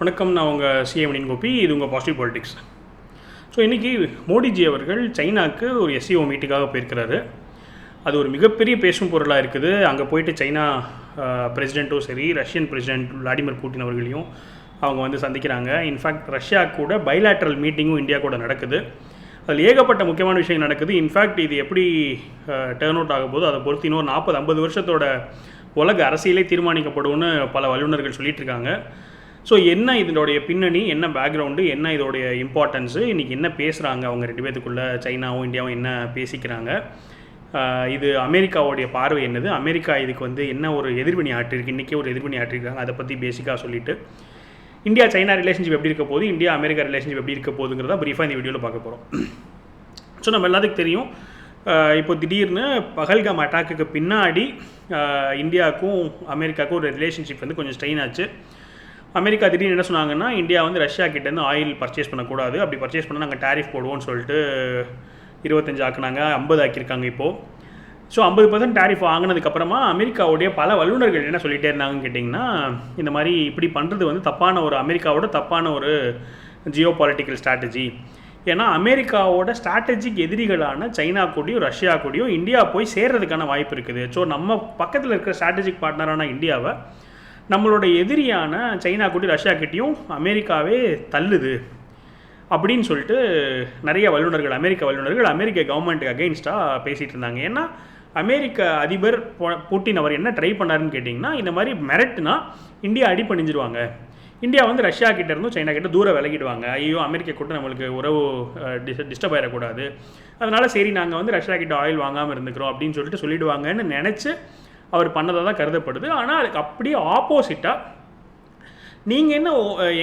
வணக்கம் நான் உங்கள் சிஎம்னின் கோபி. இது உங்கள் பாசிட்டிவ் பாலிடிக்ஸ் ஸோ இன்றைக்கி மோடிஜி அவர்கள் சைனாக்கு ஒரு எஸ்சிஓ மீட்டுக்காக போயிருக்கிறாரு. அது ஒரு மிகப்பெரிய பேசும் பொருளாக இருக்குது. அங்கே போயிட்டு சைனா பிரசிடெண்ட்டும் சரி ரஷ்யன் பிரசிடெண்ட் விளாடிமிர் புட்டின் அவர்களையும் அவங்க வந்து சந்திக்கிறாங்க. இன்ஃபேக்ட் ரஷ்யா கூட பைலாட்ரல் மீட்டிங்கும் இந்தியா கூட நடக்குது. அதில் ஏகப்பட்ட முக்கியமான விஷயம் நடக்குது. இன்ஃபேக்ட் இது எப்படி டேர்ன் அவுட் ஆகும் போது அதை பொறுத்து இன்னொரு நாற்பது ஐம்பது வருஷத்தோட உலக அரசியலே தீர்மானிக்கப்படும்னு பல வல்லுநர்கள் சொல்லிட்டு இருக்காங்க. ஸோ என்ன இதனுடைய பின்னணி என்ன பேக்ரவுண்டு என்ன இதோடைய இம்பார்ட்டன்ஸு இன்றைக்கி என்ன பேசுகிறாங்க அவங்க ரெண்டு பேத்துக்குள்ளே? சைனாவும் இந்தியாவும் என்ன பேசிக்கிறாங்க? இது அமெரிக்காவுடைய பார்வை என்னது? அமெரிக்கா இதுக்கு வந்து என்ன ஒரு எதிர்வினை ஆற்றிருக்கு இன்றைக்கே ஒரு எதிர்வினை ஆற்றிருக்காங்க அதை பற்றி பேசிக்காக சொல்லிட்டு. இந்தியா சைனா ரிலேஷன்ஷிப் எப்படி இருக்க போகுது? இந்தியா அமெரிக்கா ரிலேஷன்ஷிப் எப்படி இருக்க போகுதுங்கிறத ப்ரீஃபாக இந்த வீடியோவில் பார்க்க போகிறோம் ஸோ நம்ம எல்லாத்துக்கும் தெரியும். இப்போ திடீர்னு பகல்காம் அட்டாக்குக்கு பின்னாடி இந்தியாவுக்கும் அமெரிக்காவுக்கும் ஒரு ரிலேஷன்ஷிப் வந்து கொஞ்சம் ஸ்ட்ரெயின் ஆச்சு. அமெரிக்கா திடீர்னு என்ன சொன்னாங்கன்னா இந்தியா வந்து ரஷ்யா கிட்டேருந்து ஆயில் பர்ச்சேஸ் பண்ணக்கூடாது. அப்படி பர்ச்சேஸ் பண்ணால் நாங்கள் டேரிஃப் போடுவோம்னு சொல்லிட்டு இருபத்தஞ்சு ஆக்குனாங்க ஐம்பது ஆக்கியிருக்காங்க இப்போது ஸோ ஐம்பது பர்சன்ட் டேரிஃப் வாங்கினதுக்கப்புறமா அமெரிக்காவுடைய பல வல்லுநர்கள் என்ன சொல்லிகிட்டே இருந்தாங்கன்னு கேட்டிங்கன்னா இந்த மாதிரி இப்படி பண்ணுறது வந்து தப்பான ஒரு அமெரிக்காவோட தப்பான ஒரு ஜியோ பாலிட்டிக்கல் ஸ்ட்ராட்டஜி ஏன்னா அமெரிக்காவோட ஸ்ட்ராட்டஜிக் எதிரிகளான சைனா கூடயும் ரஷ்யா கூடயும் இந்தியா போய் சேர்றதுக்கான வாய்ப்பு இருக்குது. ஸோ நம்ம பக்கத்தில் இருக்கிற ஸ்ட்ராட்டஜிக் பார்ட்னரான இந்தியாவை நம்மளோட எதிரியான சைனா கூட்டி ரஷ்யா கிட்டேயும் அமெரிக்காவே தள்ளுது அப்படின்னு சொல்லிட்டு நிறைய வல்லுநர்கள் அமெரிக்க வல்லுநர்கள் அமெரிக்க கவர்மெண்ட்டுக்கு அகெயின்ஸ்டாக பேசிகிட்டு இருந்தாங்க. ஏன்னா அமெரிக்க அதிபர் புட்டின் அவர் என்ன ட்ரை பண்ணாருன்னு கேட்டிங்கன்னா இந்த மாதிரி மிரட்டுனா இந்தியா அடி பண்ணிஞ்சிருவாங்க இந்தியா வந்து ரஷ்யா கிட்ட இருந்தும் சைனா கிட்ட தூரம் விலகிடுவாங்க. ஐயோ அமெரிக்கா கூட நம்மளுக்கு உறவு டிஸ்டர்ப் ஆகிடக்கூடாது அதனால சரி நாங்கள் வந்து ரஷ்யா கிட்ட ஆயில் வாங்காமல் இருந்துக்கிறோம் அப்படின்னு சொல்லிட்டு சொல்லிடுவாங்கன்னு நினச்சி அவர் பண்ணதாக தான் கருதப்படுது. ஆனால் அதுக்கு அப்படியே ஆப்போசிட்டாக நீங்கள் என்ன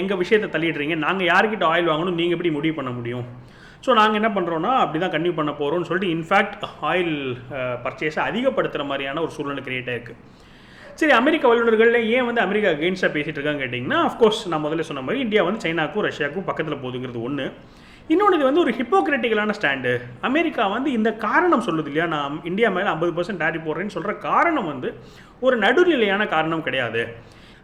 எங்கள் விஷயத்தை தள்ளிடுறீங்க? நாங்கள் யார்கிட்ட ஆயில் வாங்கணும்? நீங்கள் எப்படி முடிவு பண்ண முடியும்? ஸோ நாங்கள் என்ன பண்ணுறோன்னா அப்படி தான் கன்டினியூ பண்ண போகிறோம்னு சொல்லிட்டு இன்ஃபேக்ட் ஆயில் பர்ச்சேஸை அதிகப்படுத்துகிற மாதிரியான ஒரு சூழ்நிலை கிரியேட் ஆகிருக்கு சரி அமெரிக்க வல்லுநர்கள் ஏன் வந்து அமெரிக்கா அகெயின்ஸ்டாக பேசிகிட்டு இருக்காங்க கேட்டிங்கன்னா அஃப்கோர்ஸ் நான் முதல்ல சொன்ன மாதிரி இந்தியா வந்து சைனாக்கும் ரஷ்யாவுக்கும் பக்கத்தில் போகுதுங்கிறது ஒன்று இன்னொன்று இது வந்து ஒரு ஹிப்போக்ரிட்டிக்கலான ஸ்டாண்டு அமெரிக்கா வந்து இந்த காரணம் சொல்லுது இல்லையா? நான் இந்தியா மேலே ஐம்பது பர்சன்ட் டேரி போடுறேன்னு சொல்கிற காரணம் வந்து ஒரு நடுநிலையான காரணம் கிடையாது.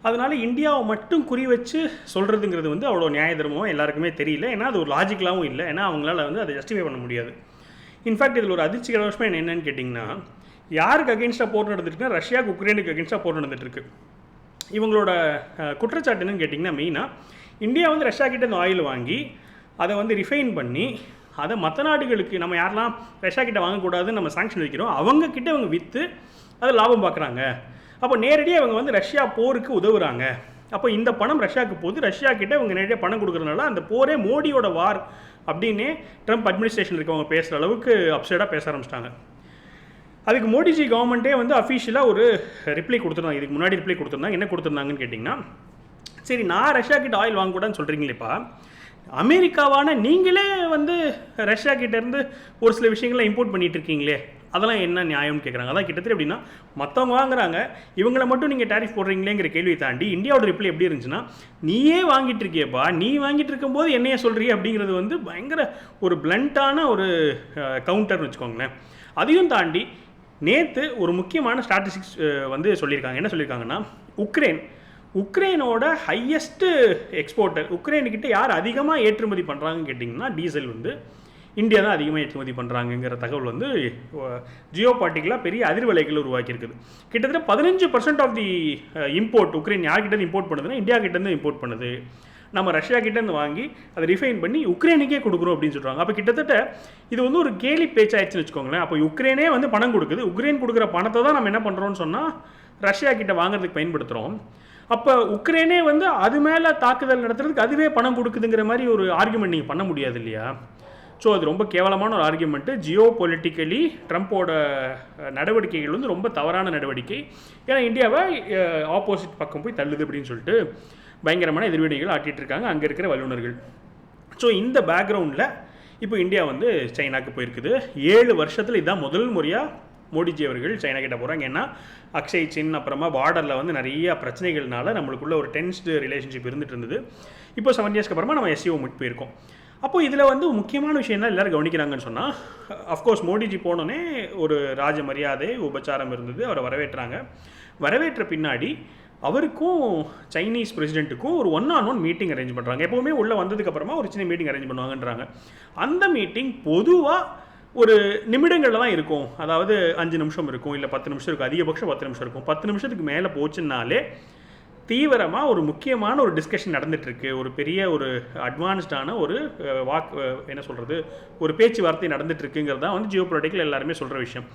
அதனால் இந்தியாவை மட்டும் குறி வச்சு சொல்கிறதுங்கிறது வந்து அவ்வளோ நியாய தர்மமாக எல்லாருக்குமே தெரியல. ஏன்னா அது ஒரு லாஜிக்கலாகவும் இல்லை. ஏன்னா அவங்களால வந்து அதை ஜஸ்டிஃபை பண்ண முடியாது. இன்ஃபேக்ட் இதில் ஒரு அதிர்ச்சிகர விஷயம் என்னென்னு கேட்டிங்கன்னா யாருக்கு அகேன்ஸ்டாக போர் நடந்துட்டுருக்குன்னா ரஷ்யாவுக்கு உக்ரைனுக்கு அகேன்ஸ்டாக போர் நடந்துட்டுருக்கு. இவங்களோட குற்றச்சாட்டு என்னன்னு கேட்டிங்கன்னா மெயினாக இந்தியா வந்து ரஷ்யா கிட்ட இந்த ஆயில் வாங்கி அதை வந்து ரிஃபைன் பண்ணி அதை மற்ற நாடுகளுக்கு நம்ம யாரெல்லாம் ரஷ்யா கிட்ட வாங்கக்கூடாதுன்னு நம்ம சாங்ஷன் வைக்கிறோம் அவங்க கிட்ட இவங்க விற்று அதை லாபம் பார்க்குறாங்க. அப்போ நேரடியாக அவங்க வந்து ரஷ்யா போருக்கு உதவுறாங்க. அப்போ இந்த பணம் ரஷ்யாவுக்கு போகுது. ரஷ்யா கிட்ட இவங்க நேரடியாக பணம் கொடுக்குறதுனால அந்த போரே மோடியோட வார் அப்படின்னே ட்ரம்ப் அட்மினிஸ்ட்ரேஷன் இருக்கவங்க பேசுகிற அளவுக்கு அப்சைடாக பேச ஆரம்பிச்சிட்டாங்க. அதுக்கு மோடிஜி கவர்மெண்ட்டே வந்து அஃபிஷியலாக ஒரு ரிப்ளை கொடுத்துருந்தாங்க. இதுக்கு முன்னாடி ரிப்ளை கொடுத்துருந்தாங்க. என்ன கொடுத்துருந்தாங்கன்னு கேட்டிங்கன்னா சரி நான் ரஷ்யா கிட்ட ஆயில் வாங்கக்கூடாதுன்னு சொல்கிறீங்களேப்பா அமெரிக்காவான நீங்களே வந்து ரஷ்யா கிட்டேருந்து ஒரு சில விஷயங்களை இம்போர்ட் பண்ணிட்டு இருக்கீங்களே அதெல்லாம் என்ன நியாயம்னு கேட்குறாங்க அதான் கிட்டத்தட்ட எப்படின்னா மற்றவங்க வாங்குறாங்க இவங்களை மட்டும் நீங்கள் டேரிஃப் போடுறீங்களேங்கிற கேள்வியை தாண்டி இந்தியாவோட ரிப்ளை எப்படி இருந்துச்சுன்னா நீயே வாங்கிட்டு இருக்கியப்பா நீ வாங்கிட்டு இருக்கும்போது என்னைய சொல்கிறீ அப்படிங்கிறது வந்து பயங்கர ஒரு பிளண்ட்டான ஒரு கவுண்டர்னு வச்சுக்கோங்களேன். அதையும் தாண்டி நேற்று ஒரு முக்கியமான ஸ்டாட்டிஸ்டிக்ஸ் வந்து சொல்லியிருக்காங்க. என்ன சொல்லியிருக்காங்கன்னா உக்ரைன் உக்ரைனோட ஹையஸ்ட்டு எக்ஸ்போர்ட்டர் உக்ரைனுக்கிட்ட யார் அதிகமாக ஏற்றுமதி பண்ணுறாங்கன்னு கேட்டிங்கன்னா டீசல் வந்து இந்தியா தான் அதிகமாக ஏற்றுமதி பண்ணுறாங்கங்கிற தகவல் வந்து ஜியோ பார்ட்டிக்கலாக பெரிய அதிர்வலைகளை உருவாக்கியிருக்குது. கிட்டத்தட்ட பதினஞ்சு percent of the import Ukraine யார்கிட்ட இம்போர்ட் பண்ணுதுன்னா இந்தியா கிட்டேருந்து இம்போர்ட் பண்ணுது. நம்ம ரஷ்யா கிட்டேருந்து வாங்கி அதை ரிஃபைன் பண்ணி உக்ரைனுக்கே கொடுக்குறோம் அப்படின்னு சொல்கிறாங்க அப்போ கிட்டத்தட்ட இது வந்து ஒரு கேலி பேச்சாயிடுச்சுன்னு வச்சுக்கோங்களேன். அப்போ உக்ரைனே வந்து பணம் கொடுக்குது. உக்ரைன் கொடுக்குற பணத்தை தான் நம்ம என்ன பண்ணுறோம்னு சொன்னால் ரஷ்யா கிட்ட வாங்குறதுக்கு பயன்படுத்துகிறோம் அப்போ உக்ரைனே வந்து அது மேலே தாக்குதல் நடத்துறதுக்கு அதுவே பணம் கொடுக்குதுங்கிற மாதிரி ஒரு ஆர்குமெண்ட் நீங்கள் பண்ண முடியாது இல்லையா? ஸோ அது ரொம்ப கேவலமான ஒரு ஆர்குமெண்ட்டு ஜியோ பொலிட்டிக்கலி ட்ரம்ப்போட நடவடிக்கைகள் வந்து ரொம்ப தவறான நடவடிக்கை. ஏன்னா இந்தியாவை ஆப்போசிட் பக்கம் போய் தள்ளுது அப்படின்னு சொல்லிட்டு பயங்கரமான எதிர்வினைகள் ஆட்டிகிட்டு இருக்காங்க அங்கே இருக்கிற வல்லுநர்கள். ஸோ இந்த பேக்ரவுண்டில் இப்போ இந்தியா வந்து சைனாக்கு போயிருக்குது. ஏழு வருஷத்தில் இதுதான் முதல் முறையாக மோடிஜி அவர்கள் சைனா கிட்ட போகிறாங்க ஏன்னா அக்ஷய் சின் அப்புறமா பார்டரில் வந்து நிறைய பிரச்சனைகள்னால நம்மளுக்குள்ள ஒரு டென்ஸ்டு ரிலேஷன்ஷிப் இருந்துட்டு இருந்தது. இப்போ செவன் இயர்ஸ்க்கு அப்புறமா நம்ம எஸ்சிஓ மீட் போயிருக்கோம். அப்போ இதில் வந்து முக்கியமான விஷயம் என்ன? எல்லாரும் கவனிக்கிறாங்கன்னு சொன்னால் அஃப்கோர்ஸ் மோடிஜி போனோன்னே ஒரு ராஜ மரியாதை உபச்சாரம் இருந்தது. அவரை வரவேற்றாங்க. வரவேற்ற பின்னாடி அவருக்கும் சைனீஸ் பிரசிடென்ட்டுக்கும் ஒரு one on one meeting arrange பண்ணுறாங்க எப்போவுமே உள்ளே வந்ததுக்கப்புறமா ஒரு சின்ன மீட்டிங் அரேஞ்ச் பண்ணுவாங்கன்றாங்க. அந்த மீட்டிங் பொதுவாக ஒரு நிமிடங்களில் தான் இருக்கும். அதாவது அஞ்சு நிமிஷம் இருக்கும் இல்லை பத்து நிமிஷம் இருக்கும் அதிகபட்சம் பத்து நிமிஷம் இருக்கும். பத்து நிமிஷத்துக்கு மேலே போச்சுன்னாலே தீவிரமாக ஒரு முக்கியமான ஒரு டிஸ்கஷன் நடந்துகிட்ருக்கு ஒரு பெரிய ஒரு அட்வான்ஸ்டான ஒரு வாக் என்ன சொல்கிறது ஒரு பேச்சுவார்த்தை நடந்துகிட்ருக்குங்கிறது தான் வந்து ஜியோ பொலிட்டிக்கல் எல்லாருமே சொல்கிற விஷயம்.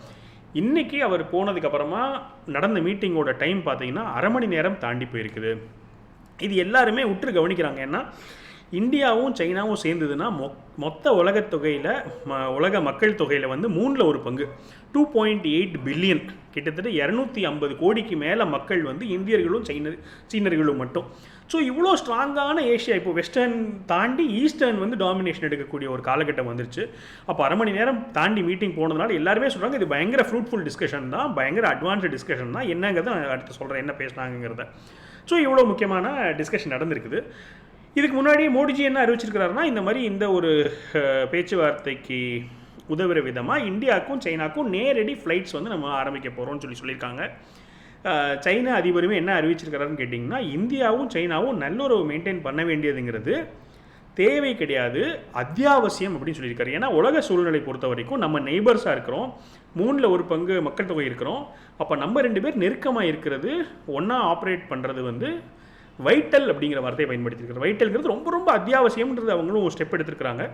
இன்றைக்கி அவர் போனதுக்கப்புறமா நடந்த மீட்டிங்கோட டைம் பார்த்தீங்கன்னா அரை மணி நேரம் தாண்டி போயிருக்குது. இது எல்லாருமே உற்று கவனிக்கிறாங்க. ஏன்னா இந்தியாவும் சைனாவும் சேர்ந்ததுன்னா மொ மொத்த உலகத் தொகையில் ம உலக மக்கள் தொகையில் வந்து மூணில் ஒரு பங்கு. டூ பாயிண்ட் எயிட் பில்லியன் கிட்டத்தட்ட இரநூத்தி ஐம்பது கோடிக்கு மேலே மக்கள் வந்து இந்தியர்களும் சைனர் சீனர்களும் மட்டும். ஸோ இவ்வளோ ஸ்ட்ராங்கான ஏஷியா இப்போ வெஸ்டர்ன் தாண்டி ஈஸ்டர்ன் வந்து டாமினேஷன் எடுக்கக்கூடிய ஒரு காலகட்டம் வந்துருச்சு. அப்போ அரை மணி நேரம் தாண்டி மீட்டிங் போனதுனால எல்லாருமே சொல்கிறாங்க இது பயங்கர ஃப்ரூட்ஃபுல் டிஸ்கஷன் தான் பயங்கர அட்வான்ஸ்டு டிஸ்கஷன் தான். என்னங்கிறத நான் அடுத்து சொல்கிறேன் என்ன பேசுனாங்கிறத ஸோ இவ்வளோ முக்கியமான டிஸ்கஷன் நடந்திருக்குது. இதுக்கு முன்னாடி மோடிஜி என்ன அறிவிச்சிருக்கிறாருன்னா இந்த மாதிரி இந்த ஒரு பேச்சுவார்த்தைக்கு உதவுற விதமாக இந்தியாவுக்கும் சைனாக்கும் நேரடி ஃப்ளைட்ஸ் வந்து நம்ம ஆரம்பிக்க போகிறோம்னு சொல்லி சொல்லியிருக்காங்க. சைனா அதிபருமே என்ன அறிவிச்சிருக்கிறாருன்னு கேட்டிங்கன்னா இந்தியாவும் சைனாவும் நல்லுறவு மெயின்டைன் பண்ண வேண்டியதுங்கிறது தேவை கிடையாது அத்தியாவசியம் அப்படின்னு சொல்லியிருக்காரு. ஏன்னா உலக சூழ்நிலை பொறுத்த வரைக்கும் நம்ம நெய்பர்ஸாக இருக்கிறோம் மூணில் ஒரு பங்கு மக்கள் தொகை இருக்கிறோம். அப்போ நம்ம ரெண்டு பேர் நெருக்கமாக இருக்கிறது ஒன்றா ஆப்ரேட் பண்ணுறது வந்து வைட்டல் அப்படிங்கிற வார்த்தையை பயன்படுத்தியிருக்காரு வைட்டல்ங்கிறது ரொம்ப ரொம்ப அத்தியாவசியம்ன்றது அவங்களும் ஸ்டெப் எடுத்திருக்கிறாங்க.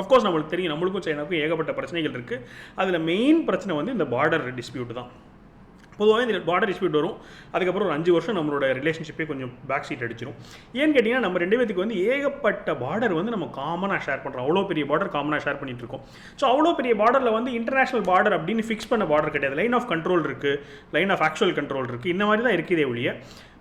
அஃப்கோர்ஸ் நம்மளுக்கு தெரியும் நம்மளுக்கும் சைனாவுக்கும் ஏகப்பட்ட பிரச்சனைகள் இருக்குது அதில் மெயின் பிரச்சனை வந்து இந்த பார்டர் டிஸ்பியூட் தான். பொதுவாக இந்த பார்டர் டிஸ்பியூட் வரும். அதுக்கப்புறம் ஒரு அஞ்சு வருஷம் நம்மளோட ரிலேஷன்ஷிப்பே கொஞ்சம் பேக் சீட் அடிச்சிடும் ஏன்னு கேட்டிங்கன்னா நம்ம ரெண்டு பேத்துக்கு வந்து ஏகப்பட்ட பார்டர் வந்து நம்ம காமனாக ஷேர் பண்ணுறோம் அவ்வளோ பெரிய பார்டர் காமனாக ஷேர் பண்ணிட்டு இருக்கோம். ஸோ அவ்வளோ பெரிய பார்டரில் வந்து இன்டர்நேஷனல் பார்டர் அப்படின்னு ஃபிக்ஸ் பண்ண பார்டர் கிடையாது. லைன் ஆஃப் கண்ட்ரோல் இருக்குது லைன் ஆஃப் ஆக்சுவல் கண்ட்ரோல் இருக்குது இந்த மாதிரி தான் இருக்குதே ஒழிய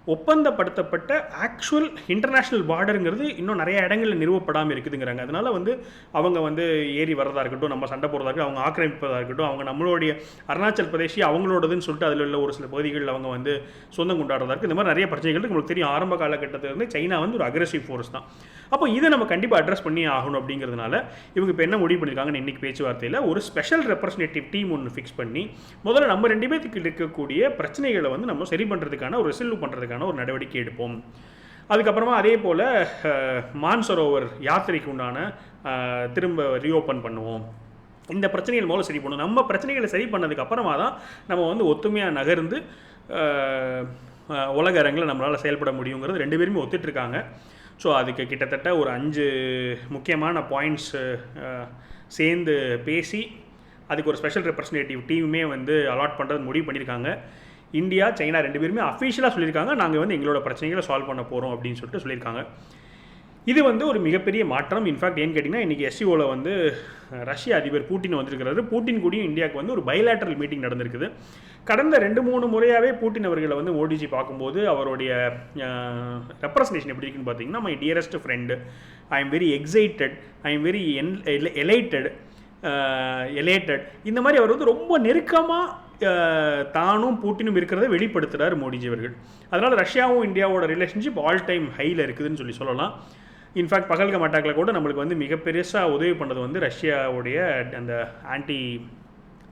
ஒப்பந்தப்படுத்தப்பட்ட ஆக்சுவல் இன்டர்நேஷ்னல் பார்டருங்கிறது இன்னும் நிறைய இடங்களில் நிறுவப்படாமல் இருக்குதுங்கிறாங்க. அதனால் வந்து அவங்க வந்து ஏறி வரதா இருக்கட்டும் நம்ம சண்டை போடுறதா இருக்கட்டும் அவங்க ஆக்கிரமிப்பதாக இருக்கட்டும் அவங்க நம்மளுடைய அருணாச்சல் பிரதேசி அவங்களோடதுன்னு சொல்லிட்டு அதில் உள்ள ஒரு சில பகுதிகளில் அவங்க வந்து சொந்தம் கொண்டாடுறதா இருக்குது இந்த மாதிரி நிறைய பிரச்சனைகள் நம்மளுக்கு உங்களுக்கு தெரியும் ஆரம்ப காலகட்டத்தில் வந்து சைனா வந்து ஒரு அக்ரெசிவ் ஃபோர்ஸ் தான். அப்போ இதை நம்ம கண்டிப்பாக அட்ரஸ் பண்ணி ஆகணும் அப்படிங்கிறதுனால இவங்க இப்போ என்ன முடிவு பண்ணியிருக்காங்கன்னு இன்றைக்கி பேச்சுவார்த்தையில் ஒரு ஸ்பெஷல் ரெப்ரஸன்டேட்டிவ் டீம் ஒன்று ஃபிக்ஸ் பண்ணி முதல்ல நம்ம ரெண்டு பேத்துக்கு இருக்கக்கூடிய பிரச்சனைகளை வந்து நம்ம சரி பண்ணுறதுக்கான ஒரு ரிசல்வ் பண்ணுறதுக்கான ஒரு நடவடிக்கை எடுப்போம். அதுக்கப்புறமா அதே போல் மான்சரோவர் யாத்திரைக்கு உண்டான திரும்ப ரீஓப்பன் பண்ணுவோம். இந்த பிரச்சனைகள் மூலம் சரி பண்ணணும் நம்ம பிரச்சனைகளை சரி பண்ணதுக்கு அப்புறமா தான் நம்ம வந்து ஒத்துமையாக நகர்ந்து உலக அரங்கில் நம்மளால் செயல்பட முடியுங்கிறது ரெண்டு பேருமே ஒத்துட்ருக்காங்க. ஸோ அதுக்கு கிட்டத்தட்ட ஒரு அஞ்சு முக்கியமான பாயிண்ட்ஸ் சேர்ந்து பேசி அதுக்கு ஒரு ஸ்பெஷல் ரெப்ரஸன்டேட்டிவ் டீமுமே வந்து அலாட் பண்ணுறது முடிவு பண்ணியிருக்காங்க. இந்தியா சைனா ரெண்டு பேருமே அஃபிஷியலாக சொல்லியிருக்காங்க. நாங்கள் வந்து எங்களோட பிரச்சனைகளை சால்வ் பண்ண போகிறோம் அப்படின்னு சொல்லிட்டு சொல்லியிருக்காங்க. இது வந்து ஒரு மிகப்பெரிய மாற்றம். இன்ஃபேக்ட் ஏன்னு கேட்டிங்கன்னா இன்றைக்கி எஸ்சிஓவில் வந்து ரஷ்ய அதிபர் பூட்டின் வந்திருக்கிறாரு. பூட்டின் கூடயும் இந்தியாவுக்கு வந்து ஒரு பைலேட்டரல் மீட்டிங் நடந்திருக்குது. கடந்த ரெண்டு மூணு முறையாகவே பூட்டின் அவர்களை வந்து மோடிஜி பார்க்கும்போது அவருடைய ரெப்ரசன்டேஷன் எப்படி இருக்குன்னு பார்த்தீங்கன்னா my dearest friend I am very excited I am very N elated elated இந்த மாதிரி அவர் வந்து ரொம்ப நெருக்கமாக தானும் பூட்டினும் இருக்கிறத வெளிப்படுத்துகிறார் மோடிஜி அவர்கள். அதனால் ரஷ்யாவும் இந்தியாவோட ரிலேஷன்ஷிப் ஆல் டைம் ஹையில் இருக்குதுன்னு சொல்லி சொல்லலாம். இன்ஃபேக்ட் பகல்கம் அட்டாக்ல கூட நம்மளுக்கு வந்து மிக பெருசாக உதவி பண்ணது வந்து ரஷ்யாவுடைய அந்த ஆன்டி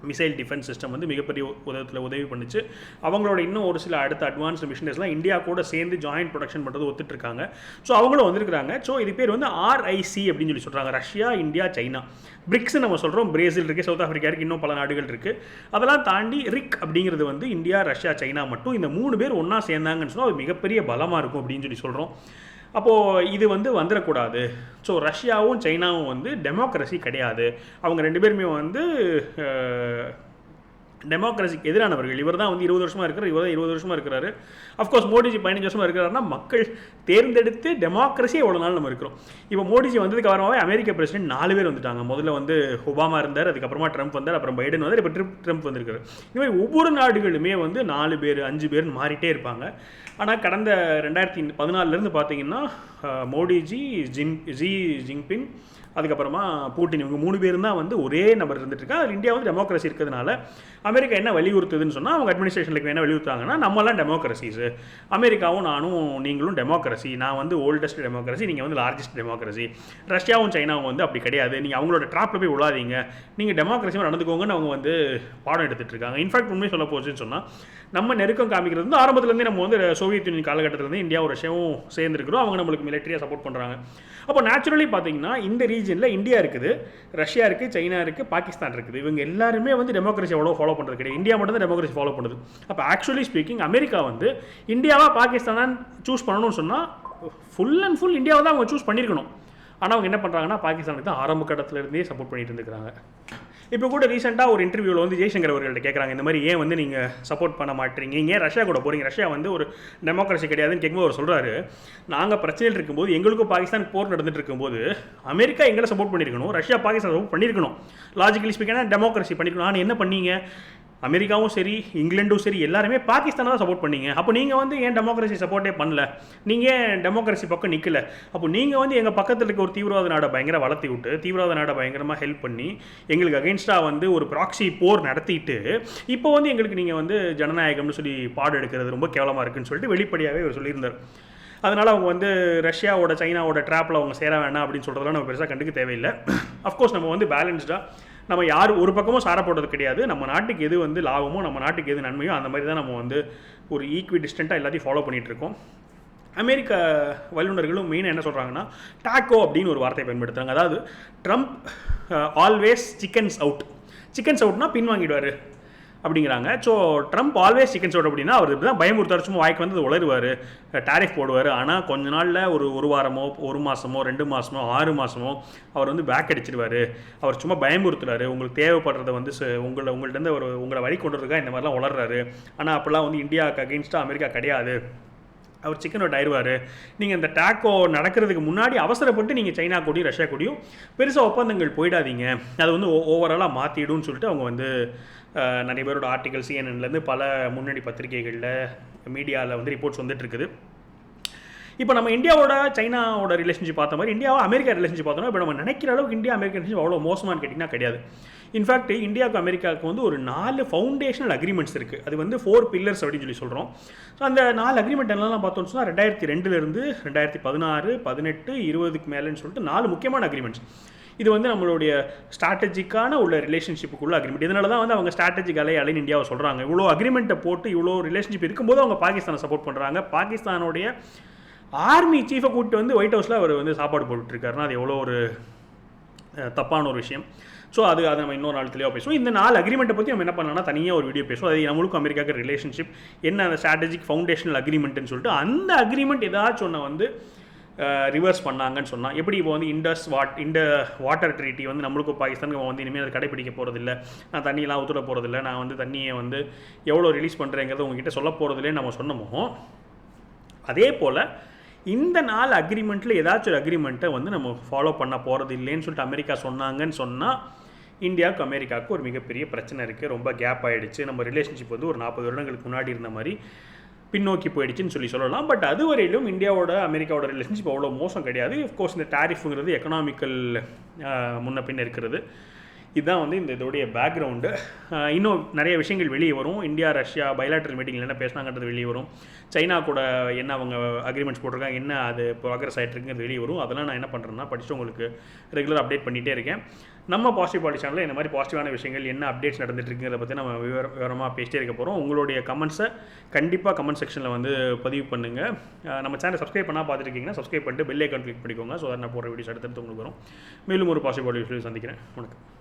மிசைல் டிஃபென்ஸ் சிஸ்டம் வந்து மிகப்பெரிய உதவத்தில் உதவி பண்ணிச்சு. அவங்களோட இன்னும் ஒரு சில அடுத்த அட்வான்ஸ்டு மிஷினரிஸ்லாம் இந்தியா கூட சேர்ந்து ஜாயின்ட் ப்ரொடக்ஷன் பண்ணுறது ஒத்துட்ருக்காங்க. ஸோ அவங்களும் வந்திருக்காங்க ஸோ இது பேர் வந்து ஆர்ஐசி அப்படின்னு சொல்லி சொல்கிறாங்க ரஷ்யா இந்தியா சைனா. பிரிக்ஸ் நம்ம சொல்கிறோம் பிரேசில் இருக்குது சவுத் ஆஃப்ரிக்கா இருக்குது இன்னும் பல நாடுகள் இருக்குது அதெல்லாம் தாண்டி ரிக் அப்படிங்கிறது வந்து இந்தியா ரஷ்யா சைனா மட்டும் இந்த மூணு பேர் ஒன்றா சேர்ந்தாங்கன்னு சொன்னால் அது மிகப்பெரிய பலமாக இருக்கும் அப்படின்னு சொல்லி சொல்கிறோம் அப்போது இது வந்து வந்துடக்கூடாது ஸோ ரஷ்யாவும் சைனாவும் வந்து டெமோக்ரஸி கிடையாது. அவங்க ரெண்டு பேருமே வந்து டெமோக்ரஸிக்கு எதிரானவர்கள். இவர் தான் வந்து இருபது வருஷமாக இருக்கிறார் இவர் தான் இருபது வருஷமாக இருக்கிறாரு. அஃப்கோர்ஸ் மோடிஜி பதினஞ்சு வருஷமாக இருக்கிறாருன்னா மக்கள் தேர்ந்தெடுத்து டெமோக்ரஸி எவ்வளோ நாள் நம்ம இருக்கிறோம். இப்போ மோடிஜி வந்ததுக்கு அப்புறமாவே அமெரிக்க பிரசிடென்ட் நாலு பேர் வந்துட்டாங்க. முதல்ல வந்து ஒபாமா இருந்தார் அதுக்கப்புறமா ட்ரம்ப் வந்தார் அப்புறம் பைடன் வந்தார் இப்போ ட்ரிப் ட்ரம்ப் வந்திருக்காரு. இந்த மாதிரி ஒவ்வொரு நாடுகளுமே வந்து நாலு பேர் அஞ்சு பேர்னு மாறிட்டே இருப்பாங்க. ஆனால் கடந்த ரெண்டாயிரத்தி பதினாலிருந்து பார்த்தீங்கன்னா மோடிஜி ஜின் ஜி ஜின்பிங் அதுக்கப்புறமா பூட்டின் இவங்க மூணு பேரும் தான் வந்து ஒரே நபர் இருந்துட்டுருக்கா. அதில் இந்தியா வந்து டெமோக்ரஸி இருக்கிறதுனால அமெரிக்கா என்ன வலியுறுத்துதுன்னு சொன்னால் அவங்க அட்மினிஸ்ட்ரேஷனுக்கு என்ன வலியுறுத்தாங்கன்னா நம்மலாம் டெமோக்ரஸிஸ் அமெரிக்காவும் நானும் நீங்களும் டெமோக்ரஸி நான் வந்து ஓல்டஸ்ட் டெமோக்ரஸி நீங்கள் வந்து லார்ஜஸ்ட் டெமோக்ரஸி ரஷ்யாவும் சைனாவும் வந்து அப்படி கிடையாது. நீங்கள் அவங்களோட ட்ராப்பில் போய் விழாதீங்க நீங்கள் டெமோக்ரஸியும் நடந்துக்கோங்கன்னு அவங்க வந்து பாடம் எடுத்துகிட்டு இருக்காங்க இன்ஃபேக்ட் உண்மை சொல்ல போச்சுன்னு சொன்னால் நம்ம நெருக்கம் காமிக்கிறது வந்து ஆரம்பத்துலேருந்து நம்ம வந்து சோவியத் யூனியன் காலகட்டத்திலேருந்து இந்தியாவும் ரஷ்யாவும் சேர்ந்துருக்கிறோம். அவங்க நம்மளுக்கு மிலிட்டரியாக சப்போர்ட் பண்ணுறாங்க அப்போ நேச்சுரலி பார்த்தீங்கன்னா இந்த ரீஜனில் இந்தியா இருக்குது ரஷ்யா இருக்குது சைனா இருக்குது பாகிஸ்தான் இருக்குது. இவங்க எல்லாருமே வந்து டெமோக்ரஸி எவ்வளோ ஃபாலோ பண்ணுறது கிடையாது. இந்தியா மட்டும் தான் டெமோக்ரஸி ஃபாலோ பண்ணுது. அப்போ ஆக்சுவலி ஸ்பீக்கிங் அமெரிக்கா வந்து இந்தியாவாக பாகிஸ்தானான்னு சூஸ் பண்ணணும்னு சொன்னால் ஃபுல் அண்ட் ஃபுல் இந்தியாவை தான் அவங்க சூஸ் பண்ணியிருக்கணும் ஆனால் அவங்க என்ன பண்ணுறாங்கன்னா பாகிஸ்தானுக்கு தான் ஆரம்ப கட்டத்திலேருந்தே சப்போர்ட் பண்ணிட்டு இருந்துக்கிறாங்க. இப்போ கூட ரீசெண்டாக ஒரு இன்டர்வியூவில் வந்து ஜெய்சங்கர் அவர்கள்ட்ட கேட்குறாங்க இந்த மாதிரி ஏன் வந்து நீங்கள் சப்போர்ட் பண்ண மாட்டீங்க? ஏன் ரஷ்யா கூட போகிறீங்க ரஷ்யா வந்து ஒரு டெமோக்ரஸி கிடையாதுன்னு கேட்கும்போது அவர் சொல்கிறாரு நாங்கள் பிரச்சனையில் இருக்கும்போது எங்களுக்கும் பாகிஸ்தான் போர் நடந்துட்டு இருக்கும்போது அமெரிக்கா எங்களை சப்போர்ட் பண்ணியிருக்கணும் ரஷ்யா பாகிஸ்தான் சப்போர்ட் பண்ணியிருக்கணும். லாஜிக்கலி ஸ்பீக்கான டெமோக்ரஸி பண்ணியிருக்கணும் ஆனால் என்ன பண்ணீங்க? அமெரிக்காவும் சரி இங்கிலாண்டும் சரி எல்லாருமே பாகிஸ்தானை தான் சப்போர்ட் பண்ணீங்க. அப்போ நீங்கள் வந்து ஏன் டெமோக்ரஸி சப்போர்ட்டே பண்ணல? நீங்கள் ஏன் டெமோக்ரஸி பக்கம் நிற்கல அப்போ நீங்கள் வந்து எங்கள் பக்கத்தில் இருக்க ஒரு தீவிரவாத நாடை பயங்கர வளர்த்தி விட்டு தீவிரவாத நாடை பயங்கரமாக ஹெல்ப் பண்ணி எங்களுக்கு அகைன்ஸ்டாக வந்து ஒரு ப்ராக்சி போர் நடத்திட்டு இப்போ வந்து எங்களுக்கு நீங்கள் வந்து ஜனநாயகம்னு சொல்லி பாடு எடுக்கிறது ரொம்ப கேவலமாக இருக்குன்னு சொல்லிட்டு வெளிப்படையாகவே அவர் சொல்லியிருந்தார். அதனால் அவங்க வந்து ரஷ்யாவோட சைனாவோட ட்ராப்பில் அவங்க சேர வேண்டாம் அப்படின்னு சொல்கிறதெல்லாம் நம்ம பெருசாக கண்டுக்க தேவையில்லை. அஃப்கோர்ஸ் நம்ம வந்து பேலன்ஸ்டாக நம்ம யார் ஒரு பக்கமும் சார போடுறது கிடையாது. நம்ம நாட்டுக்கு எது வந்து லாபமோ நம்ம நாட்டுக்கு எது நன்மையோ அந்த மாதிரி தான் நம்ம வந்து ஒரு ஈக்வி டிஸ்டண்ட்டாக எல்லாத்தையும் ஃபாலோ பண்ணிகிட்டு இருக்கோம் அமெரிக்க வல்லுநர்களும் மெயினாக என்ன சொல்கிறாங்கன்னா டாக்கோ அப்படின்னு ஒரு வார்த்தையை பயன்படுத்துகிறாங்க அதாவது Trump always chickens out chickens அவுட்னா பின் வாங்கிடுவார் அப்படிங்கிறாங்க. ஸோ ட்ரம்ப் ஆல்வேஸ் சிக்கன் சோட் அப்படின்னா அவர் தான் பயமுறுத்தார் சும்மா வாய்க்கு வந்து உளருவார் டாரிஃப் போடுவார். ஆனால் கொஞ்ச நாளில் ஒரு ஒரு வாரமோ ஒரு மாதமோ ரெண்டு மாதமோ ஆறு மாதமோ அவர் வந்து பேக் அடிச்சிடுவார். அவர் சும்மா பயமுறுத்துறாரு. உங்களுக்கு தேவைப்படுறத வந்து உங்களை உங்கள்கிட்ட ஒரு உங்களை வழி கொண்டுறதுக்காக இந்த மாதிரிலாம் உளர்றாரு. ஆனால் அப்போல்லாம் வந்து இந்தியாவுக்கு அகெயின்ஸ்டாக அமெரிக்கா கிடையாது. அவர் சிக்கன் அவுட் ஆயிடுவார். நீங்கள் இந்த டேக்கோ நடக்கிறதுக்கு முன்னாடி அவசரப்பட்டு நீங்கள் சைனா கூடயும் ரஷ்யா கூடயும் பெருசாக ஒப்பந்தங்கள் போயிடாதீங்க. அது வந்து ஓவராலாக மாற்றிடும்னு சொல்லிட்டு அவங்க வந்து நிறைய பேரோட ஆர்டிகல் சிஎன்என்லேருந்து பல முன்னணி பத்திரிகைகளில் மீடியாவில் வந்து ரிப்போர்ட்ஸ் வந்துட்டு இருக்குது. இப்போ நம்ம இந்தியாவோட சைனாவோட ரிலேஷன்ஷிப் பார்த்த மாதிரி இந்தியாவை அமெரிக்கா ரிலேஷன்ஷிப் பார்த்தோம்னா இப்போ நம்ம நினைக்கிற அளவுக்கு இந்தியா அமெரிக்கா ரிலேஷன்ஷிப் அவ்வளோ மோசமானு கேட்டிங்கன்னா கிடையாது. இன்ஃபேக்ட் இந்தியாவுக்கு அமெரிக்காவுக்கு வந்து ஒரு நாலு ஃபவுண்டேஷனல் அக்ரிமெண்ட்ஸ் இருக்குது அது வந்து ஃபோர் பில்லர்ஸ் அப்படின்னு சொல்லி சொல்கிறோம் ஸோ அந்த நாலு அக்ரிமெண்ட் என்னெல்லாம் பார்த்தோம்னு சொன்னால் ரெண்டாயிரத்தி ரெண்டுலேருந்து ரெண்டாயிரத்தி பதினாறு பதினெட்டு இருபதுக்கு மேலேன்னு சொல்லிட்டு நாலு முக்கியமான அக்ரிமெண்ட்ஸ் இது வந்து நம்மளுடைய ஸ்ட்ராட்டஜிக்கான உள்ள ரிலேஷன்ஷிப்புக்குள்ள அக்ரிமெண்ட் இதனால தான் வந்து அவங்க ஸ்ட்ராட்டஜிக் அலை அலைன் இந்தியாவை சொல்கிறாங்க இவ்வளோ அக்ரிமெண்ட்டை போட்டு இவ்வளோ ரிலேஷன்ஷிப் இருக்கும்போது அவங்க பாகிஸ்தானை சப்போர்ட் பண்ணுறாங்க பாகிஸ்தானுடைய ஆர்மி சீஃபை கூப்பிட்டு வந்து ஒயிட் ஹவுஸில் அவர் வந்து சாப்பாடு போட்டுட்ருக்காருன்னா அது எவ்வளோ ஒரு தப்பான ஒரு விஷயம். ஸோ அது அதை நம்ம இன்னொரு நாள் தெளிவாக பேசுவோம். இந்த நாலு அக்ரிமெண்ட்டை பற்றி நம்ம என்ன பண்ணலாம்னா தனியாக ஒரு வீடியோ பேசுவோம். அது நம்மளுக்கும் அமெரிக்காவுக்கு ரிலேஷன்ஷிப் என்ன அந்த ஸ்ட்ராட்டஜிக் ஃபவுண்டேஷனல் அக்ரிமெண்ட்டுன்னு சொல்லிட்டு அந்த அக்ரிமெண்ட் ஏதாச்சும் ஒன்று வந்து ரிவர்ஸ் பண்ணாங்கன்னு சொன்னால் எப்படி இப்போ வந்து இண்டஸ் வாட் இந்த வாட்டர் ட்ரீட்டி வந்து நம்மளுக்கும் பாகிஸ்தானுக்கு வந்து இனிமேல் அதை கடைப்பிடிக்க போகிறதில்ல நான் தண்ணியெலாம் ஊற்றுட போகிறதில்ல நான் வந்து தண்ணியை வந்து எவ்வளோ ரிலீஸ் பண்ணுறேங்கிறத உங்ககிட்ட சொல்ல போகிறதில்லே நம்ம சொன்னோமோ அதே போல் இந்த நாள் அக்ரிமெண்ட்டில் ஏதாச்சும் ஒரு அக்ரிமெண்ட்டை வந்து நம்ம ஃபாலோ பண்ண போகிறது இல்லைன்னு சொல்லிட்டு அமெரிக்கா சொன்னாங்கன்னு சொன்னால் இந்தியாவுக்கு அமெரிக்காவுக்கு ஒரு மிகப்பெரிய பிரச்சனை இருக்குது ரொம்ப கேப் ஆகிடுச்சு நம்ம ரிலேஷன்ஷிப் வந்து ஒரு நாற்பது வருடங்களுக்கு முன்னாடி இருந்த மாதிரி பின்னோக்கி போயிடுச்சுன்னு சொல்லி சொல்லலாம். பட் அது வரையிலும் இந்தியாவோட அமெரிக்காவோட ரிலேஷன்ஷிப் அவ்வளோ மோசம் கிடையாது. கோர்ஸ் இந்த டேரிஃபுங்கிறது எக்கனாமிக்கல் முன்ன பின்ன இருக்கிறது. இதுதான் வந்து இந்த இதோடைய பேக்ரவுண்டு இன்னும் நிறைய விஷயங்கள் வெளியே வரும். இந்தியா ரஷ்யா பைலாட்ரல் மீட்டிங்கில் என்ன பேசினாங்கிறது வெளியே வரும். சைனா கூட என்ன அவங்க அக்ரிமெண்ட்ஸ் போட்டிருக்காங்க என்ன அது ப்ராக்ரஸ் ஆகிட்டு இருக்குங்கிறது வெளியே வரும். அதெல்லாம் நான் என்ன பண்ணுறேன்னா படிச்சுட்டு உங்களுக்கு ரெகுலர் அப்டேட் பண்ணிகிட்டே இருக்கேன். நம்ம பாசிட்டிவ் பாலிசி சேனலில் இந்த மாதிரி பாசிட்டிவான விஷயங்கள் என்ன அப்டேட்ஸ் நடந்துட்டு இருக்குங்கிறத பற்றி நம்ம விவர விவரமாக பேசிட்டே இருக்க போகிறோம் உங்களுடைய கமெண்ட்ஸை கண்டிப்பாக கமெண்ட் செக்ஷனில் வந்து பதிவு பண்ணுங்கள் நம்ம சேனல் சப்ஸ்கிரைப் பண்ணால் பார்த்துருக்கீங்கன்னா சப்ஸ்கிரைப் பண்ணிட்டு பெல் ஐக்கான் கிளிக் பண்ணிக்கோங்க. ஸோ நான் போகிற வீடியோஸ் அடுத்தடுத்து உங்களுக்கு வரும். மேலும் ஒரு பாசிட்டிவ் பாலிசி சந்திக்கிறேன். வணக்கம்.